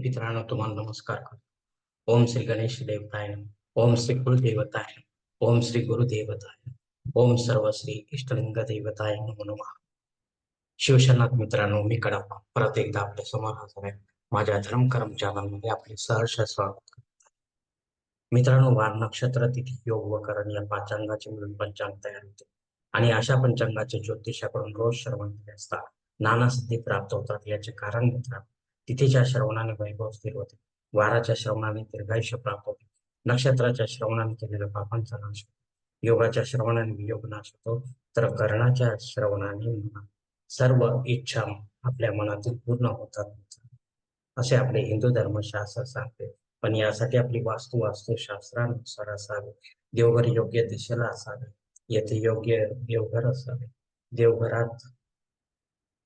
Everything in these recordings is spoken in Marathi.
मित्रांनो तुम्हाला नमस्कार करतो. ओम श्री गणेश देवताय ओम श्री कुलदेवताय ओम श्री गुरुदेवताय ओम सर्व श्री इष्टलिंग देवताय नमो. शिवशनाथ मित्रांनो मी कडापा परत एकदा आपल्यासमोर हजर आहे माझ्या धर्मकर्म चॅनलमध्ये आपले सहर्ष स्वागत करतो. मित्रांनो वार नक्षत्र तिथी योग व करण या पाचांगाचे मिळून पंचांग तयार होते. आणि अशा पंचांगाचे ज्योतिषाकडून रोज श्रवण असता नाना सिद्धी प्राप्त होतात याचे कारण मित्रांनो तिथीच्या श्रवणाने वैभव स्थिर होते. वाराच्या श्रवणाने दीर्घायुष्य प्राप्त होते. नक्षत्राच्या श्रवणाने केलेल्या पापांचा नाश होतो. योगाच्या श्रवणाने वियोग नाश होतो. तर कर्णाच्या श्रवणाने सर्व इच्छा आपल्या मनातील पूर्ण होतात. असे आपले हिंदू धर्मशास्त्र सांगते. पण यासाठी आपली वास्तू वास्तुशास्त्रानुसार असावे. देवघर योग्य दिशेला असावे. येथे योग्य देवघर असावे. देवघरात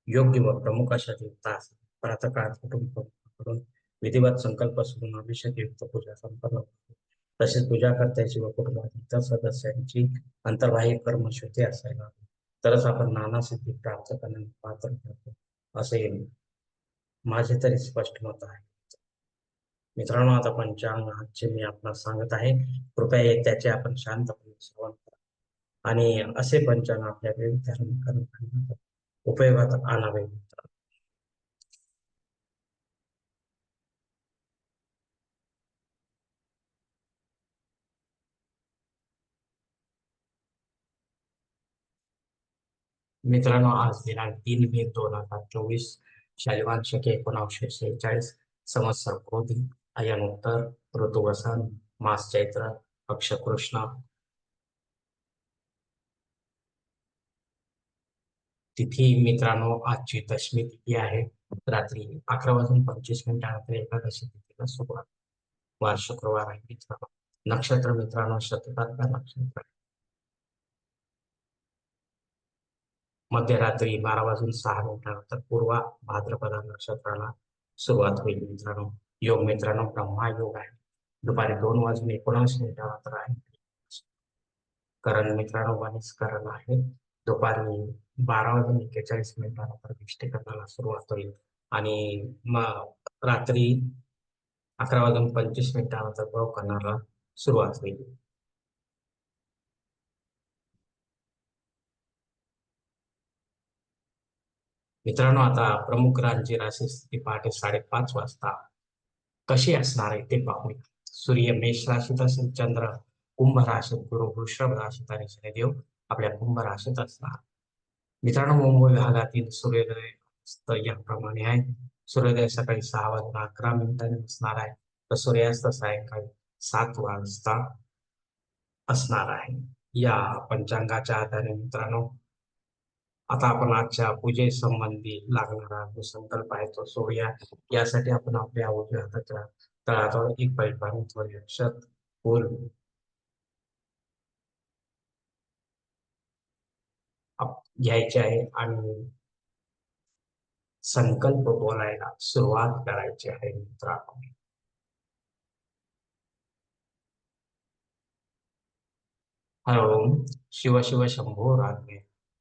योग्य व प्रमुख अशा देवता असावे. प्रातकाळात कुटुंबाकडून विधिवत संकल्प सोडून अभिषेक युक्त पूजा संपन्न तसेच पूजा करत्याची व कुटुंबातील इतर सदस्यांची अंतर्बाह्य कर्मशुद्धी असायला तरच आपण नाना सिद्धी प्राप्त करण्यास पात्र ठरतो. असे माझे तरी स्पष्ट मत आहे. मित्रांनो आता पंचांग आजचे मी आपल्याला सांगत आहे. कृपया त्याचे आपण शांतपणे श्रवण करा. आणि असे पंचांग आपल्या विविध धार्मिक उपयोगात आणावे. मित्रांनो आज दिनांक तीन मे दोन हजार चोवीस शालिवान शके एकोणाशे शेहेचाळीस संवत्सर क्रोधी अयनोत्तर ऋतू वसंत मास चैत्र पक्ष कृष्ण तिथी मित्रांनो आजची दशमी तिथी आहे. रात्री अकरा वाजून पंचवीस मिनिटानंतर एकादशी तिथीला सुरुवात. वार शुक्रवार आहे मित्रांनो. नक्षत्र मित्रांनो शतकात नक्षत्र? मध्यरात्री बारा वाजून सहा मिनिटानंतर पूर्वा भाद्रपदा नक्षत्राला सुरुवात होईल मित्रांनो. योग मित्रांनो ब्रह्मा योग आहे. दुपारी दोन वाजून एकोणावीस मिनिटानंतर आहे. करण मित्रांनो वनिस्करण आहे. दुपारी बारा वाजून एक्केचाळीस मिनिटानंतर विष्टीकरणाला सुरुवात होईल. आणि मग रात्री अकरा वाजून पंचवीस मिनिटानंतर भाव करणारा सुरुवात होईल. मित्रांनो आता प्रमुख रांची राशी स्थिती पहाटे साडेपाच वाजता कशी असणार आहे ते पाहूया. सूर्य मेष राशीत असेल चंद्र कुंभ राशीत गुरु वृषभ राशीत आणि शनिदेव आपल्या कुंभ राशीत असणार. मित्रांनो मुंबई भागातील सूर्योदय याप्रमाणे आहे. सूर्योदय सकाळी सहा वाजता अकरा मिनिटांनी असणार आहे. तर सूर्यास्त सायंकाळी सात वाजता असणार आहे. या पंचांगाच्या आधारे मित्रांनो आता आपण आजच्या पूजे संबंधी लागणारा जो संकल्प आहे तो सोडूया. यासाठी आपण आपल्या उजव्या हाताच्या तळाजवळ एक पाईप पाणी थोडे अक्षत फुल घ्यायचे आहे आणि संकल्प बोलायला सुरुवात करायची आहे मित्र हॅलो शिव शिव शंभो रागे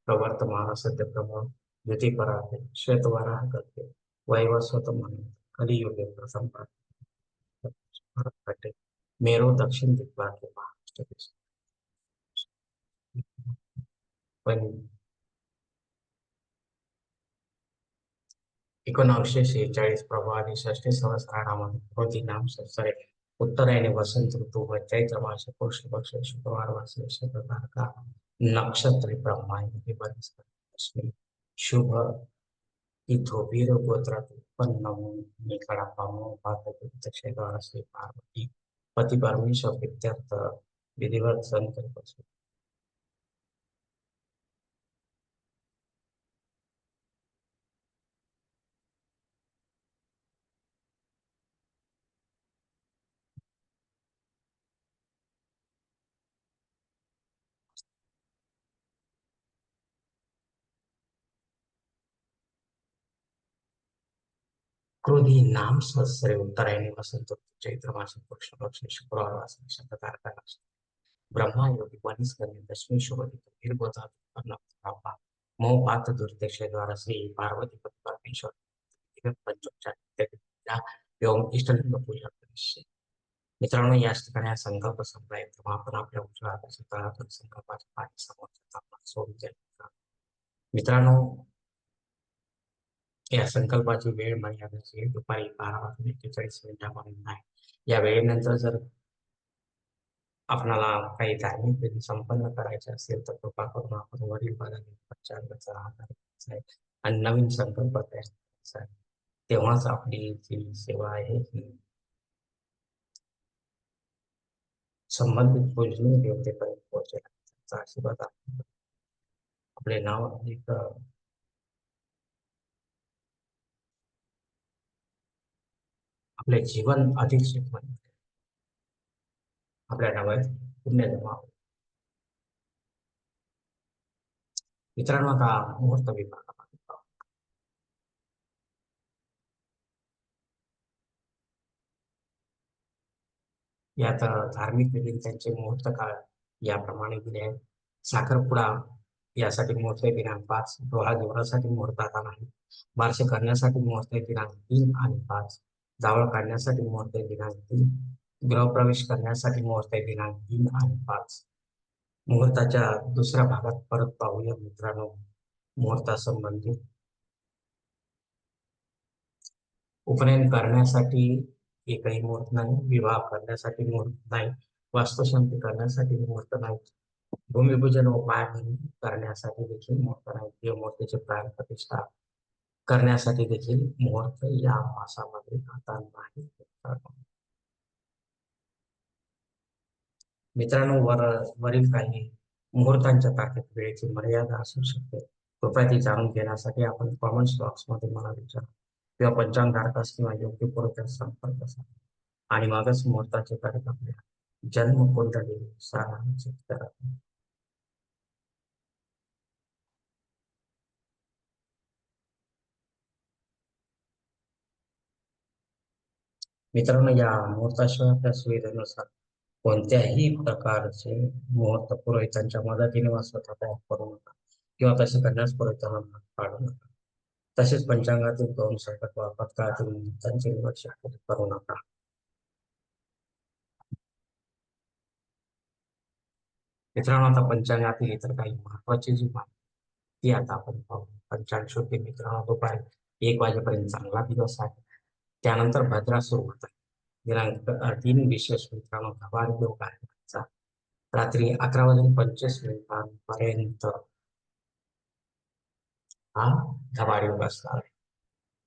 प्रवर्तमान सत्य प्रभाव ज्योती पराते श्वेत वराह करते वैवस्वत म्हणून कलियुगे प्रसंपात मेरो दक्षिण दिग्भागे महाराष्ट्र देश. पण एकोणावीसशे शेहेचाळीस प्रभावी षष्टी सहस्राणामध्ये कृती नाम संसारे उत्तरायणे वसंत ऋतू व चैत्र मासे पुरुष पक्ष शुक्रवार वासले शतकारका नक्षत्र ब्रह्मांडी शुभ शुभ इथोबीर गोत्रात उत्पन्न होऊन निकडा श्री पार्वती पती परमेश्वर विद्यार्थ विधिवत संकल्प क्रोधी नाम सहस्रे उत्तरायणी वसंत चैत्र मास कृष्ण पक्ष शुक्रवार वास शतकारका ब्रह्मा योगी वनिस करणे दशमी शुभदी वीरगोता मोह पात दुर्दशे द्वारा श्री पार्वती परमेश्वर पंचोपचार एवं इष्टलिंग पूजा करिष्ये। मित्रांनो या ठिकाणी संकल्प संपलाय. तेव्हा आपण आपल्या उजव्या तळातून संकल्पाच्या पाठी समोर सोडून द्या. मित्रांनो या संकल्पाची वेळ मर्यादाची दुपारी बारा वाजून एक्केचाळीस मिनिटापर्यंत आहे या वेळेनंतर जर आपणाला काही धार्मिक विधी संपन्न करायचे असेल तर कृपा करून आपण वडील पंचांगाचा आधार आणि नवीन संकल्प तयार करायचा आहे. तेव्हाच आपली जी सेवा आहे ही संबंधित योजने योग्यपर्यंत पोहोचेल आशीर्वाद आपले नाव अधिक आपले जीवन अधिक सुखमय. आपल्या नावात पुण्य जमा मित्रांनो आता मुहूर्त विभाग यात धार्मिक विधी त्यांचे मुहूर्त काळ याप्रमाणे दिले आहेत. साखरपुडा यासाठी मुहूर्त दिनांक पाच डोळा जेवणासाठी मुहूर्त आता नाही. बारसे करण्यासाठी मुहूर्त दिनांक तीन आणि पाच. जावळ काढण्यासाठी मुहूर्त दिनांक तीन गृहप्रवेश करण्यासाठी मुहूर्त दिनांक तीन आणि पाच. मुहूर्ताच्या दुसऱ्या भागात परत पाहूया मित्रांनो मुहूर्तासंबंधी. उपनयन करण्यासाठी एकही मुहूर्त नाही विवाह करण्यासाठी मुहूर्त नाही वास्तुशांती करण्यासाठी मुहूर्त नाही भूमिपूजन व पायाभरणी करण्यासाठी देखील मुहूर्त नाही. देवमूर्तीचे प्राण प्रतिष्ठा करण्यासाठी देखील मुहूर्त या मासामध्ये आता नाही मित्रांनो वर वरील काही मुहूर्तांच्या तारखेत वेळेची मर्यादा असू शकते. कृपया ती जाणून घेण्यासाठी आपण कॉमेंट्स बॉक्समध्ये मला विचार. किंवा पंचांगारकास किंवा योग्य पुरवठ्यात संपर्क साधा. आणि मागच मुहूर्ताचे तारीख आपल्या जन्म कुंडली सारांचित करा मित्रांनो या मुहूर्ताशिवाय आपल्या सुविधेनुसार कोणत्याही प्रकारचे मुहूर्त पुरोहितांच्या मदतीने वा स्वतः तयार करू नका किंवा तसे करण्यास पुरोहितांना काढू नका. तसेच पंचांगातील दोन संकट वा पत्कातील मुहूर्तांची निवड शक्य करू नका. मित्रांनो आता पंचांगातील इतर काही महत्वाची जी माहिती ती आता आपण पाहू. पंचांग शुद्धी मित्रांनो दुपारी एक वाजेपर्यंत चांगला दिवस आहे. त्यानंतर भद्रा सुरू होत आहे. दिनांक तीन विशेष मित्रांनो धबार योग आहे रात्री अकरा वाजून पंचवीस मिनिटांपर्यंत हा धबार योग असणार आहे.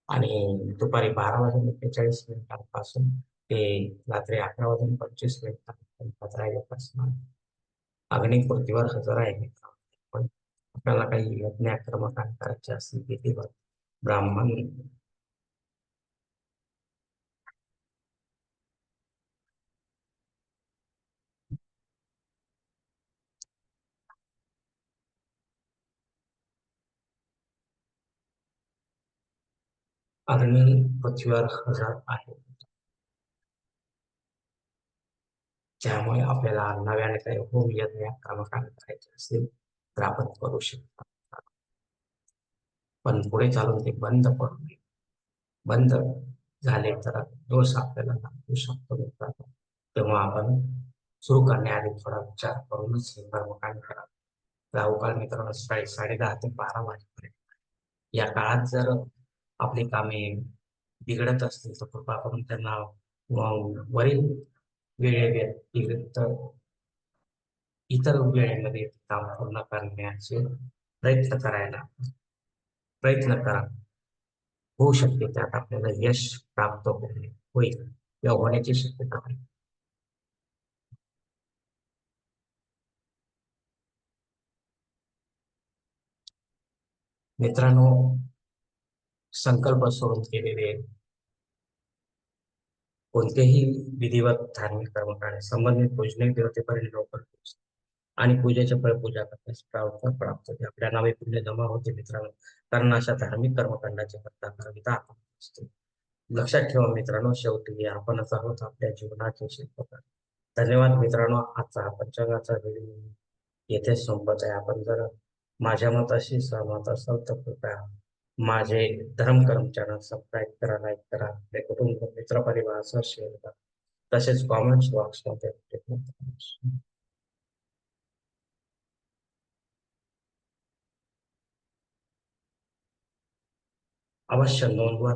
आणि दुपारी बारा वाजून एक्केचाळीस मिनिटांपासून ते रात्री अकरा वाजून पंचवीस मिनिटांपर्यंत योग असणार. अग्निकृतीवर हजर आहे मित्रांनो. पण आपल्याला काही यज्ञ कर्मकांड करायचे असतील विधिवत ब्राह्मण अग्नी पृथ्वीवर हजर आहे. त्यामुळे आपल्याला नव्याने काही होम यज्ञ कर्मकांड करायचे असेल तर आपण करू शकता. पण पुढे चालून ते बंद पडू नये. बंद झाले तर दोष आपल्याला लागू शकतो मित्रांनो. तेव्हा आपण सुरू करण्याआधी थोडा विचार करूनच हे कर्मकांड करा. राहुकाळ मित्रांनो साडे दहा ते बारा वाजेपर्यंत. या काळात जर आपली कामे बिघडत असतील तर कृपा करून त्यांना वरील वेळे इतर वेळेमध्ये काम पूर्ण करण्याचे प्रयत्न करायला प्रयत्न करा. होऊ शकते त्यात आपल्याला यश प्राप्त होईल किंवा होण्याची शक्यता आहे. मित्रांनो संकल्प सोडून केलेले कोणतेही विधिवत धार्मिक कर्मकांड संबंधित पूजने देवतेपर्यंत लवकर आणि पूजेचे फळ पूजा करण्यास प्राप्त प्राप्त होते आपल्या नावे पुण्य जमा होते मित्रांनो. कारण अशा धार्मिक कर्मकांडाची करता करता असतो लक्षात ठेवा मित्रांनो शेवटी आपणच आहोत. आपल्या जीवनाचे शिल्पकार धन्यवाद मित्रांनो. आजचा पंचांगाचा व्हिडिओ येथे संपत आहे. आपण जर माझ्या मताशी सहमत असाल तर कृपया माझे धर्म कर्म चॅनल सबस्क्राईब करा लाईक करा आपले कुटुंब मित्र परिवार शेअर करा तसेच कॉमेंट्स बॉक्समध्ये अवश्य नोंदवा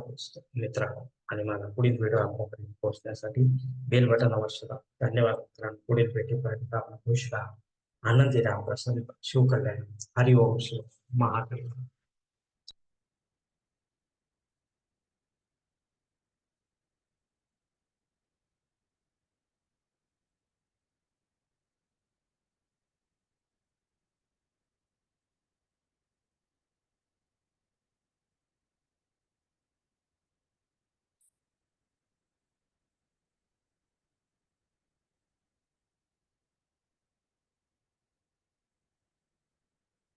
मित्रांनो. आणि मला पुढील व्हिडिओ आपल्यापर्यंत पोहोचण्यासाठी बेल बटन अवश्य दाबा. धन्यवाद मित्रांनो. पुढील भेटीपर्यंत आपण खुश राहा. आनंदी राहा. प्रसन्न शिवकल्याण हरिओम शिव महाकल्याण